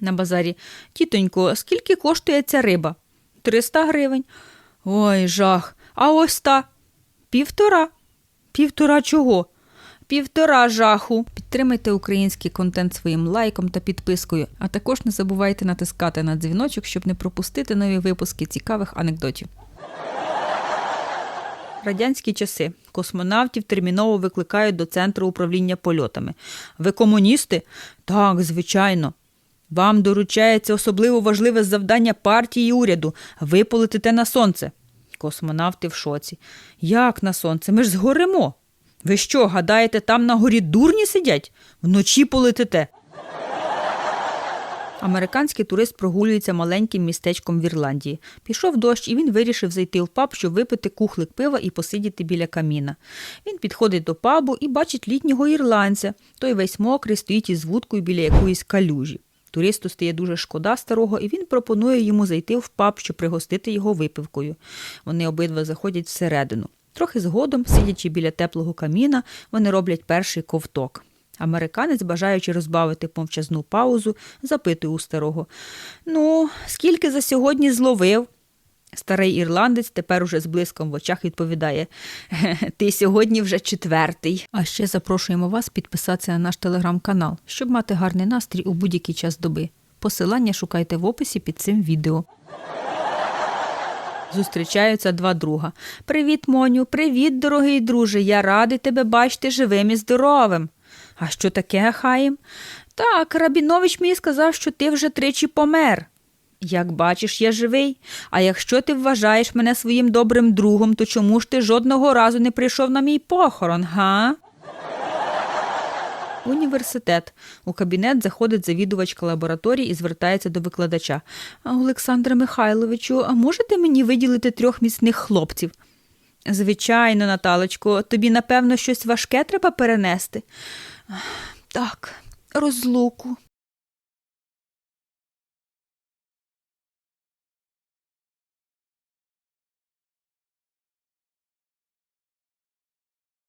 На базарі. Тітонько, скільки коштує ця риба? Триста гривень. Ой, жах. А ось та. Півтора. Півтора чого? Півтора жаху. Підтримайте український контент своїм лайком та підпискою, а також не забувайте натискати на дзвіночок, щоб не пропустити нові випуски цікавих анекдотів. Радянські часи. Космонавтів терміново викликають до центру управління польотами. Ви комуністи? Так, звичайно. Вам доручається особливо важливе завдання партії і уряду. Ви полетите на сонце. Космонавти в шоці. Як на сонце? Ми ж згоримо. Ви що, гадаєте, там на горі дурні сидять? Вночі полетите. Американський турист прогулюється маленьким містечком в Ірландії. Пішов дощ, і він вирішив зайти в паб, щоб випити кухлик пива і посидіти біля каміна. Він підходить до пабу і бачить літнього ірландця. Той весь мокрий стоїть із вудкою біля якоїсь калюжі. Туристу стає дуже шкода старого, і він пропонує йому зайти в паб, щоб пригостити його випивкою. Вони обидва заходять всередину. Трохи згодом, сидячи біля теплого каміна, вони роблять перший ковток. Американець, бажаючи розбавити мовчазну паузу, запитує у старого: Ну, скільки за сьогодні зловив? Старий ірландець тепер уже з блиском в очах відповідає: Ти сьогодні вже четвертий. А ще запрошуємо вас підписатися на наш телеграм-канал, щоб мати гарний настрій у будь-який час доби. Посилання шукайте в описі під цим відео. Зустрічаються два друга. Привіт, Моню, привіт, дорогий друже. Я радий тебе бачити живим і здоровим. А що таке, Хаїм? Так, Рабінович мені сказав, що ти вже тричі помер. Як бачиш, я живий. А якщо ти вважаєш мене своїм добрим другом, то чому ж ти жодного разу не прийшов на мій похорон, га? Університет. У кабінет заходить завідувачка лабораторії і звертається до викладача. Олександре Михайловичу, а можете мені виділити трьох міцних хлопців? Звичайно, Наталочко, тобі, напевно, щось важке треба перенести. Так, розлуку.